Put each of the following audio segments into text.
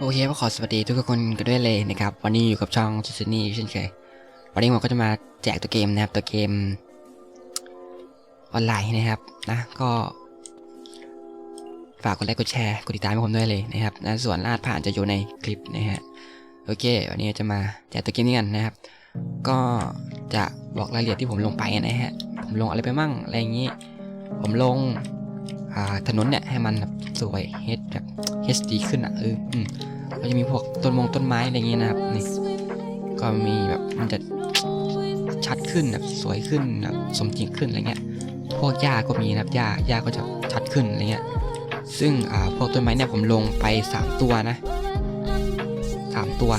โอเคก็ขอสวัสดีทุกคนกันด้วยเลยนะครับ วันนี้อยู่กับช่องซูซนี่เช่นเคย วันนี้ผมก็จะมาแจกตัวเกมนะครับ ตัวเกมออนไลน์นะครับนะก็ฝากกดไลค์กดแชร์กดติดตามให้ผมด้วยเลยนะครับนะส่วนลาดผ่านจะอยู่ในคลิปนะฮะโอเค วันนี้จะมาแจกตัวเกมนี้กันนะครับ ก็จะบอกรายละเอียดที่ผมลงไปนะฮะผมลงอะไรไปมั่งอะไรอย่างนี้ ผมลงอ่าถนนเนี่ยให้มันสวยเฮ็ดแบบ HD ขึ้นอะเอออืมก็จะมีพวกต้นมงต้นไม้อะไรเงี้ยนะครับนี่ก็มีแบบมันจะชัดขึ้นแบบสวยขึ้นแบบสมจริงขึ้นอะไรเงี้ยพวกหญ้าก็มีนะครับหญ้าหญ้าก็จะชัดขึ้นอะไรเงี้ยซึ่งอ่าพวกต้นไม้เนี่ยผมลงไป 3 ตัวนะ 3 ตัว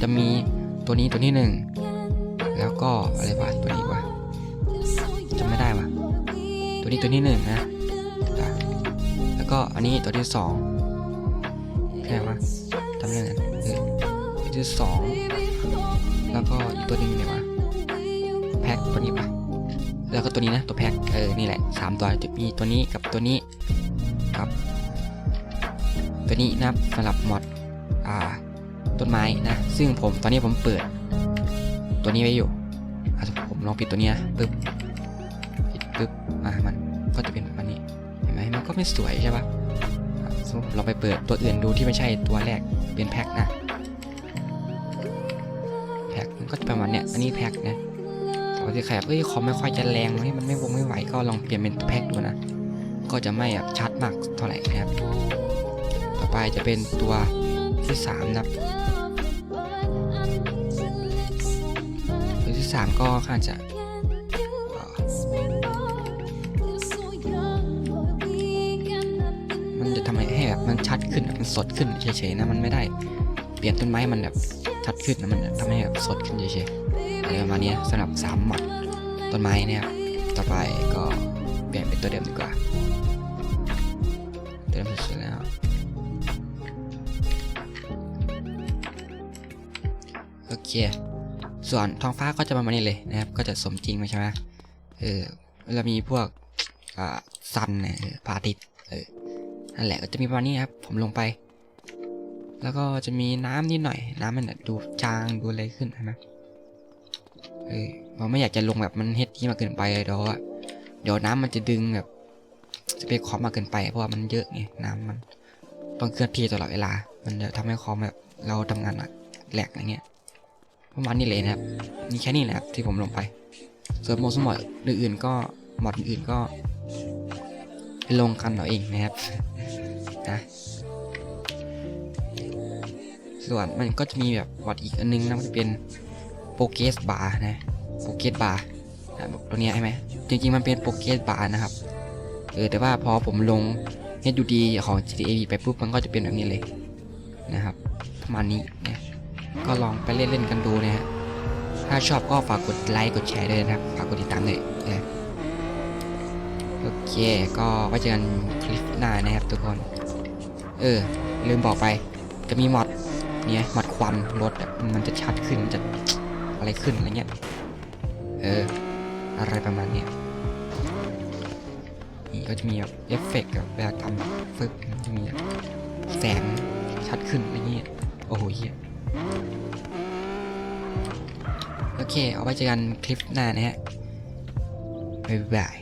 จะมีตัวนี้ตัวนี้หนึ่งแล้วก็อะไรวะตัวนี้วะจำไม่ได้วะตัวนี้ตัวนี้หนึ่งนะแล้วก็อันนี้ตัวที่สอง ช่ไหมจำได้กันเออตัวที่สองแล้วก็อีกตัวหนึงอยู่ไหนวะแพ็คตัวนี้ปะแล้วก็ตัวนี้นะตัวแพ็คเออนี่แหละสามตัวจะมีตัวนี้กับตัวนี้กับ ตัวนี้นะสำหรับมอดอ่าต้นไม้นะซึ่งผมตอนนี้ผมเปิด ตัวนี้ไว้อยู่อะผมลองปิดตัวนี้นะปึ๊บปิดปึ๊บอะมันก็จะเป็นประมาณนี้เห็นไหมมันก็ไม่สวยใช่ปะ สมมติเราไปเปิดตัวอื่นดูที่ไม่ใช่ตัวแรกเป็นแพ็คนะแพ็คก็จะประมาณเนี้ยอันนี้แพ็คนะแต่ว่าที่ใครแบเอ้ยคอมไม่ค่อยจะแรงเฮ้ยมันไม่วงไม่ไหวก็ลองเปลี่ยนเป็นแพ็คดูนะ ก็จะไม่แบบชัดมากเท่าไหร่นะครับ ต่อไปจะเป็นตัวที่สามนะครับตัวที่สามก็ค่อนข้าจะมันจะทำให้ มันชัดขึ้นมันสดขึ้นเฉยๆนะมันไม่ได้ เปลี่ยนต้นไม้มันแบบชัดขึ้นนะมันทำให้แบบสดขึ้นเฉยๆอะไรประมาณนี้สำหรับสามหมัดต้นไม้เนี่ยครับต่อไปก็เปลี่ยนเป็นตัวเดิมดีกว่าตัวเดิมสุดแล้วโอเค ส่วนท้องฟ้าก็จะประมาณนี้เลยนะครับ ก็จะสมจริงไหมใช่ไหมเออแล้วมีพวกอ่าซันเนี่ยพระอาทิตย์เออ นั่นแหละก็จะมีประมาณนี้ครับ ผมลงไป แล้วก็จะมีน้ำนิดหน่อย น้ำมันดูจางดูอะไรขึ้นใช่ไหมเออผมไม่อยากจะลงแบบมันเฮ็ดที่มากเกินไปเดี๋ยวเดี๋ยวน้ำมันจะดึงแบบสเปคคอมมากเกินไป เพราะว่ามันเยอะไงน้ำมันต้องเคลื่อนที่ตลอดเวลา มันจะทำให้คอมแบบเราทำงานแหลกอะไรเงี้ยประมาณนี้เลยนะครับมีแค่นี้แหละครับที่ผมลงไปส่วนโมสมอดอื่นๆก็มอดอื่นๆก็ลงกันเอาเองนะครับ นะ ส่วนมันก็จะมีแบบมอดอีกอันนึงนะมันจะเป็นโปเกสบาร์นะโปเกสบาร์ตัวนี้ใช่ไหมจริงๆมันเป็นโปเกสบาร์นะครับเออแต่ว่าพอผมลง HUD ของ GTA V ไปปุ๊บมันก็จะเป็นแบบนี้เลยนะครับประมาณนี้นะก็ลองไปเล่นๆกันดูนะฮะถ้าชอบก็ฝากกดไลค์กดแชร์ด้วยนะครับฝากกดติดตามด้วยนะโอเค ก็ไว้เจอกันคลิปหน้านะครับทุกคน เออ ลืมบอกไป จะมีมอดเนี่ยมอดควันรถมันจะชัดขึ้นจะอะไรขึ้นอะไรเงี้ยเออ อะไรประมาณเนี้ยนี่ก็จะมีแบบเอฟเฟกต์แบบเวลาทำฟึบจะมีแบบแสงชัดขึ้นอะไรเงี้ยโอ้โหเหี้ยโอเค เอาไว้เจอกันคลิปหน้านะฮะบ๊ายบาย